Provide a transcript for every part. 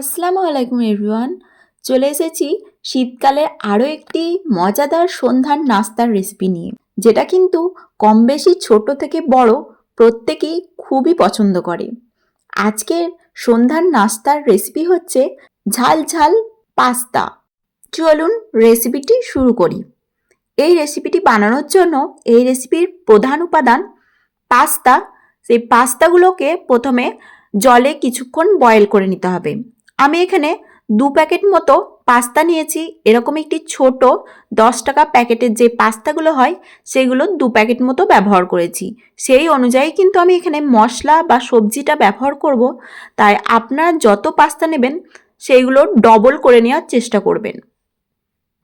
আসসালামু আলাইকুম এভরিওয়ান। চলে এসেছি শীতকালে আরও একটি মজাদার সন্ধ্যার নাস্তার রেসিপি নিয়ে, যেটা কিন্তু কম বেশি ছোট থেকে বড় প্রত্যেকেই খুবই পছন্দ করে। আজকের সন্ধ্যার নাস্তার রেসিপি হচ্ছে ঝাল ঝাল পাস্তা। চলুন রেসিপিটি শুরু করি। এই রেসিপিটি বানানোর জন্য এই রেসিপির প্রধান উপাদান পাস্তা। সেই পাস্তাগুলোকে প্রথমে জলে কিছুক্ষণ বয়েল করে নিতে হবে। আমি এখানে দু প্যাকেট মতো পাস্তা নিয়েছি। এরকম একটি ছোট দশ টাকা প্যাকেটের যে পাস্তাগুলো হয়, সেগুলো দু প্যাকেট মতো ব্যবহার করেছি। সেই অনুযায়ী কিন্তু আমি এখানে মশলা বা সবজিটা ব্যবহার করব। তাই আপনারা যত পাস্তা নেবেন, সেইগুলো ডবল করে নেওয়ার চেষ্টা করবেন।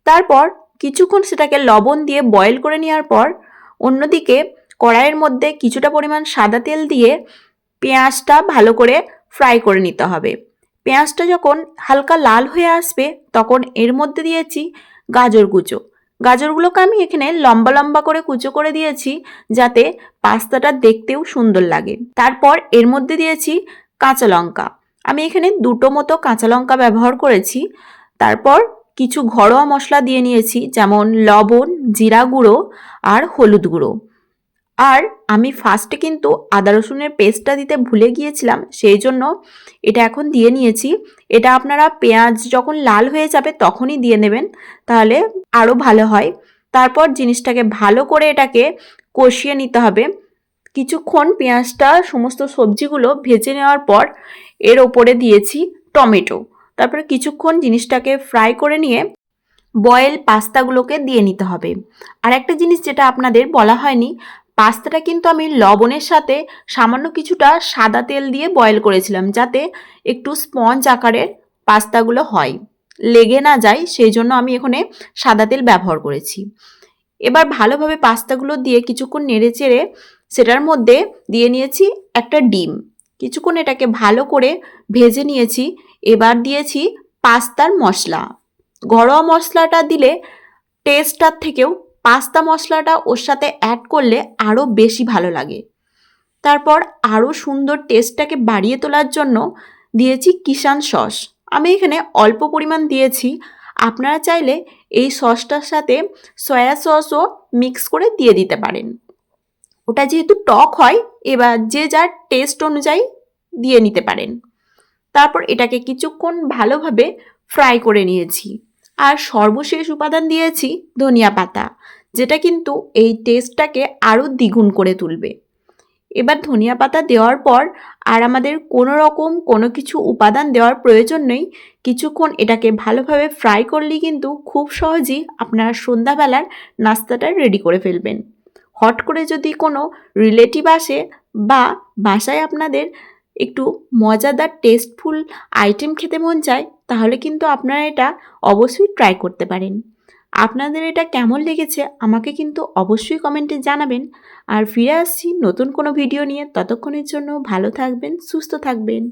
তারপর কিছুক্ষণ সেটাকে লবণ দিয়ে বয়েল করে নেওয়ার পর, অন্যদিকে কড়াইয়ের মধ্যে কিছুটা পরিমাণ সাদা তেল দিয়ে পেঁয়াজটা ভালো করে ফ্রাই করে নিতে হবে। পেঁয়াজটা যখন হালকা লাল হয়ে আসবে, তখন এর মধ্যে দিয়েছি গাজর কুচো। গাজরগুলোকে আমি এখানে লম্বা লম্বা করে কুচো করে দিয়েছি যাতে পাস্তাটা দেখতেও সুন্দর লাগে। তারপর এর মধ্যে দিয়েছি কাঁচা লঙ্কা। আমি এখানে দুটো মতো কাঁচা লঙ্কা ব্যবহার করেছি। তারপর কিছু ঘরোয়া মশলা দিয়ে নিয়েছি, যেমন লবণ, জিরা গুঁড়ো আর হলুদ গুঁড়ো। আর আমি ফার্স্টে কিন্তু আদা রসুনের পেস্টটা দিতে ভুলে গিয়েছিলাম, সেই জন্য এটা এখন দিয়ে নিয়েছি। এটা আপনারা পেঁয়াজ যখন লাল হয়ে যাবে তখনই দিয়ে নেবেন, তাহলে আরও ভালো হয়। তারপর জিনিসটাকে ভালো করে এটাকে কষিয়ে নিতে হবে। কিছুক্ষণ পেঁয়াজটা সমস্ত সবজিগুলো ভেজে নেওয়ার পর এর ওপরে দিয়েছি টমেটো। তারপরে কিছুক্ষণ জিনিসটাকে ফ্রাই করে নিয়ে বয়েল পাস্তাগুলোকে দিয়ে নিতে হবে। আর একটা জিনিস যেটা আপনাদের বলা হয়নি পাস্তাটা কিন্তু আমি লবণের সাথে সামান্য কিছুটা সাদা তেল দিয়ে বয়েল করেছিলাম যাতে একটু স্পঞ্জ আকারের পাস্তাগুলো হয়। লেগে না যায়, সেই জন্য আমি এখানে সাদা তেল ব্যবহার করেছি। এবার ভালোভাবে পাস্তাগুলো দিয়ে কিছুক্ষণ নেড়ে চেড়ে সেটার মধ্যে দিয়ে নিয়েছি একটা ডিম। কিছুক্ষণ এটাকে ভালো করে ভেজে নিয়েছি। এবার দিয়েছি পাস্তার মশলা। ঘরোয়া মশলাটা দিলে টেস্টটার থেকেও পাস্তা মশলাটা ওর সাথে অ্যাড করলে আরও বেশি ভালো লাগে। তারপর আরও সুন্দর টেস্টটাকে বাড়িয়ে তোলার জন্য দিয়েছি কিষান সস আমি এখানে অল্প পরিমাণ দিয়েছি। আপনারা চাইলে এই সসটার সাথে সয়া সসও মিক্স করে দিয়ে দিতে পারেন। ওটা যেহেতু টক হয়, এবার যে যার টেস্ট অনুযায়ী দিয়ে নিতে পারেন। তারপর এটাকে কিছুক্ষণ ভালোভাবে ফ্রাই করে নিয়েছি। আর সর্বশেষ উপাদান দিয়েছি ধনিয়া পাতা। যেটা কিন্তু এই টেস্টটাকে আরও দ্বিগুণ করে তুলবে। এবার ধনিয়া পাতা দেওয়ার পর আর আমাদের কোনো রকম কোনো কিছু উপাদান দেওয়ার প্রয়োজন নেই। কিছুক্ষণ এটাকে ভালোভাবে ফ্রাই করলেই কিন্তু খুব সহজেই আপনারা সন্ধ্যাবেলার নাস্তাটা রেডি করে ফেলবেন। হট করে যদি কোনো রিলেটিভ আসে বা বাসায় আপনাদের একটু মজাদার টেস্টফুল আইটেম খেতে মন চায়, তাহলে কিন্তু আপনারা এটা অবশ্যই ট্রাই করতে পারেন। আপনাদের এটা কেমন লেগেছে আমাকে কিন্তু অবশ্যই কমেন্টে জানাবেন। আর ফিরে আসছি নতুন কোনো ভিডিও নিয়ে। ততক্ষণের জন্য ভালো থাকবেন, সুস্থ থাকবেন।